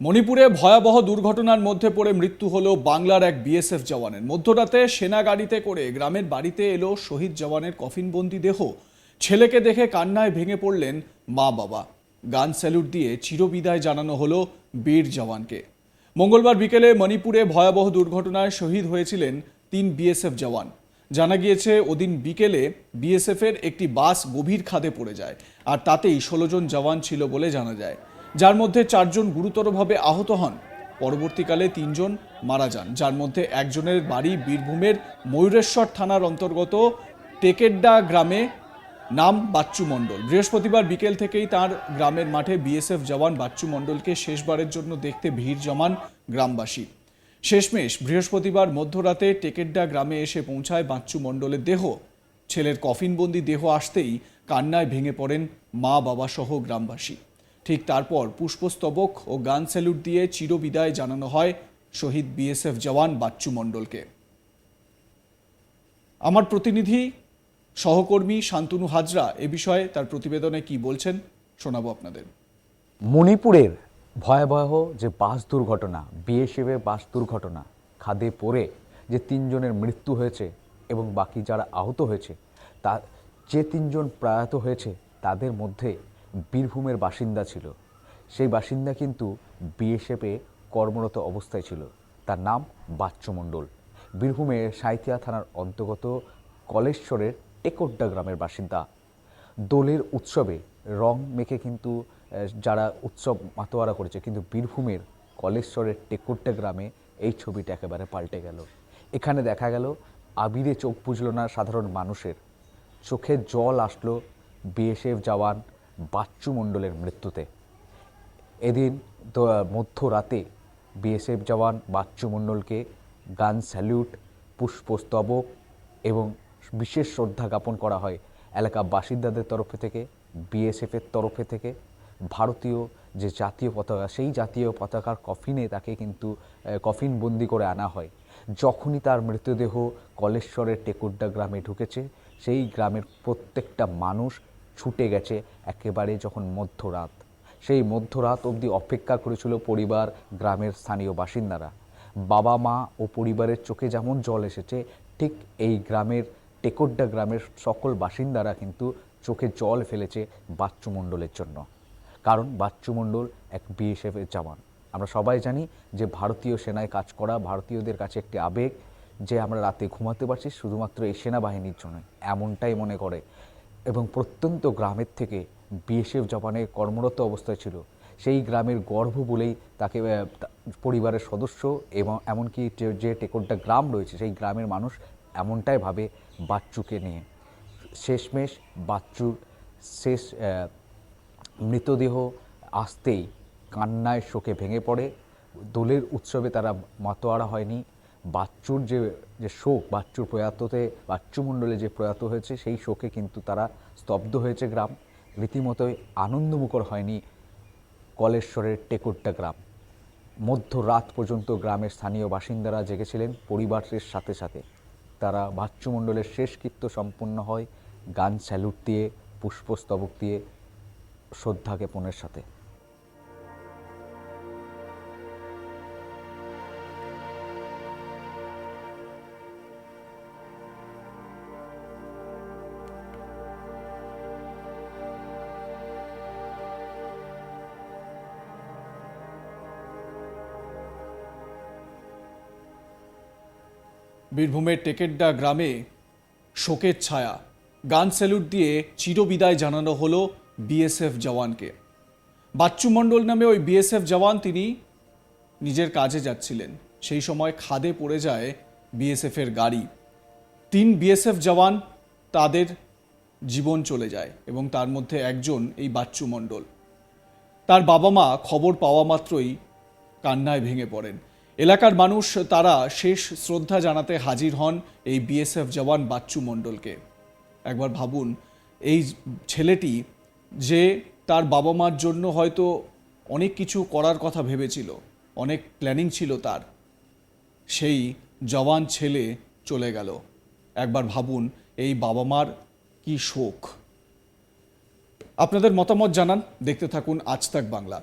মণিপুরে ভয়াবহ দুর্ঘটনার মধ্যে পড়ে মৃত্যু হলো বাংলার এক বিএসএফ জওয়ানের। মধ্যরাতে সেনা গাড়িতে করে গ্রামের বাড়িতে এলো শহীদ জওয়ানের কফিনবন্দি দেহ। ছেলেকে দেখে কান্নায় ভেঙে পড়লেন মা বাবা গান স্যালুট দিয়ে চিরবিদায় জানানো হলো বীর জওয়ানকে। মঙ্গলবার বিকেলে মণিপুরে ভয়াবহ দুর্ঘটনায় শহীদ হয়েছিলেন তিন বিএসএফ জওয়ান। জানা গিয়েছে, ওদিন বিকেলে বিএসএফের একটি বাস গভীর খাদে পড়ে যায়, আর তাতেই ষোলো জন জওয়ান ছিল বলে জানা যায়। যার মধ্যে চারজন গুরুতরভাবে আহত হন। পরবর্তীকালে তিনজন মারা যান। যার মধ্যে একজনের বাড়ি বীরভূমের ময়ূরেশ্বর থানার অন্তর্গত টেকেড্ডা গ্রামে, নাম বাচ্চু মণ্ডল। বৃহস্পতিবার বিকেল থেকেই তার গ্রামের মাঠে বিএসএফ জওয়ান বাচ্চু মণ্ডলকে শেষবারের জন্য দেখতে ভিড় জমান গ্রামবাসী। শেষমেশ বৃহস্পতিবার মধ্যরাতে টেকেড্ডা গ্রামে এসে পৌঁছায় বাচ্চু মণ্ডলের দেহ। ছেলের কফিনবন্দি দেহ আসতেই কান্নায় ভেঙে পড়েন মা বাবা সহ গ্রামবাসী। ঠিক তারপর পুষ্পস্তবক ও গান স্যালুট দিয়ে চিরবিদায় জানানো হয় শহীদ বিএসএফ জওয়ান বাচ্চু মণ্ডলকে। আমার প্রতিনিধি, সহকর্মী শান্তনু হাজরা এ বিষয়ে তার প্রতিবেদনে কি বলছেন শোনাবো আপনাদের। মণিপুরের ভয়াবহ যে বাস দুর্ঘটনা, বিএসএফের বাস দুর্ঘটনা, খাদে পড়ে যে তিনজনের মৃত্যু হয়েছে এবং বাকি যারা আহত হয়েছে, তা যে তিনজন প্রয়াত হয়েছে, তাদের মধ্যে বীরভূমের বাসিন্দা ছিল। সেই বাসিন্দা কিন্তু বিএসএফে কর্মরত অবস্থায় ছিল। তার নাম বাচ্চু মণ্ডল। বীরভূমের সাঁইথিয়া থানার অন্তর্গত কলেশ্বরের টেকোড্ডা গ্রামের বাসিন্দা। দোলের উৎসবে রং মেখে কিন্তু যারা উৎসব মাতোয়ারা করেছে, কিন্তু বীরভূমের কলেশ্বরের টেকুট্টা গ্রামে এই ছবিটা একেবারে পাল্টে গেল। এখানে দেখা গেল, আবিরে চোখ বুঝল না সাধারণ মানুষের। চোখে জল আসলো বিএসএফ জওয়ান বাচ্চু মণ্ডলের মৃত্যুতে। এদিন তো মধ্যরাতে বিএসএফ জওয়ান বাচ্চু মণ্ডলকে গান স্যালিউট পুষ্পস্তবক এবং বিশেষ শ্রদ্ধা জ্ঞাপন করা হয় এলাকা বাসিন্দাদের তরফে থেকে, বিএসএফের তরফে থেকে। ভারতীয় যে জাতীয় পতাকা, সেই জাতীয় পতাকার কফিনে তাকে কিন্তু কফিন বন্দি করে আনা হয়। যখনই তার মৃতদেহ কলেশ্বরের টেকুড্ডা গ্রামে ঢুকেছে, সেই গ্রামের প্রত্যেকটা মানুষ ছুটে গেছে একেবারে যখন মধ্যরাত। সেই মধ্যরাত অবধি অপেক্ষা করেছিল পরিবার, গ্রামের স্থানীয় বাসিন্দারা। বাবা, মা ও পরিবারের চোখে যেমন জল এসেছে, ঠিক এই গ্রামের, টেকোড্ডা গ্রামের সকল বাসিন্দারা কিন্তু চোখে জল ফেলেছে বাচ্চু মণ্ডলের জন্য। কারণ বাচ্চু মণ্ডল এক বিএসএফের জওয়ান আমরা সবাই জানি যে ভারতীয় সেনায় কাজ করা ভারতীয়দের কাছে একটি আবেগ, যে আমরা রাতে ঘুমাতে পারছি শুধুমাত্র এই সেনাবাহিনীর জন্য এমনটাই মনে করে এবং প্রত্যন্ত গ্রামের থেকে বিএসএফ জওয়ানের কর্মরত অবস্থায় ছিল। সেই গ্রামের গর্ভ বলেই তাকে পরিবারের সদস্য এবং এমনকি যে- টেকোড্ডা গ্রাম রয়েছে, সেই গ্রামের মানুষ এমনটাই ভাবে বাচ্চুকে নিয়ে। শেষমেশ বাচ্চুর শেষ মৃতদেহ আসতেই কান্নায় শোকে ভেঙে পড়ে। দোলের উৎসবে তারা মাতোয়ারা হয়নি। বাচ্চুর যে যে শোক, বাচ্চুর প্রয়াততে বাচ্চু মণ্ডলে যে প্রয়াত হয়েছে, সেই শোকে কিন্তু তারা স্তব্ধ হয়েছে গ্রাম। রীতিমতোই আনন্দমুখর হয়নি কলেশ্বরের টেকুট্টা গ্রাম। মধ্যরাত পর্যন্ত গ্রামের স্থানীয় বাসিন্দারা জেগেছিলেন পরিবারের সাথে সাথে। তারা বাচ্চু মণ্ডলের শেষকৃত্য সম্পন্ন হয়, গান স্যালুট দিয়ে, পুষ্পস্তবক দিয়ে শ্রদ্ধা জ্ঞাপনের সাথে। বীরভূমের টেকেড্ডা গ্রামে শোকের ছায়া। গান স্যালুট দিয়ে চিরবিদায় জানানো হলো বিএসএফ জওয়ানকে। বাচ্চু মণ্ডল নামে ওই বিএসএফ জওয়ান তিনি নিজের কাজে যাচ্ছিলেন। সেই সময় খাদে পড়ে যায় বিএসএফের গাড়ি। তিন বিএসএফ জওয়ান তাদের জীবন চলে যায় এবং তার মধ্যে একজন এই বাচ্চু মণ্ডল। তার বাবা মা খবর পাওয়া মাত্রই কান্নায় ভেঙে পড়েন। এলাকার মানুষ, তারা শেষ শ্রদ্ধা জানাতে হাজির হন এই বিএসএফ জওয়ান বাচ্চু মণ্ডলকে। একবার ভাবুন, এই ছেলেটি যে তার বাবা মার জন্য হয়তো অনেক কিছু করার কথা ভেবেছিল, অনেক প্ল্যানিং ছিল তার, সেই জওয়ান ছেলে চলে গেল। একবার ভাবুন, এই বাবা মার কি শোক। আপনাদের মতামত জানান, দেখতে থাকুন আজ তাক বাংলা।